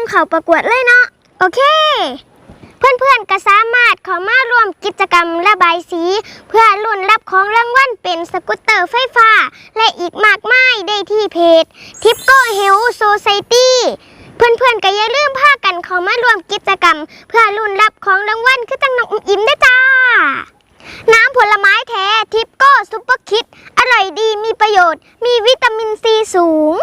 งเขาประกวดเลยเนาะ โอเค เพื่อนๆก็สามารถเข้ามาร่วมกิจกรรมระบายสี เพื่อลุ้นรับของรางวัลเป็นสกูตเตอร์ไฟฟ้า และอีกมากมายได้ที่เพจทิปโก้เฮลโซไซตี้เพื่อนๆก็อย่าลืมพากันเข้ามาร่วมกิจกรรม เพื่อลุ้นรับของรางวัลคือตั้งน้องอิมได้จ้า น้ำผลไม้แท้ทิปโก้ซุปเปอร์คิด อร่อยดีมีประโยชน์ มีวิตามินซีสูง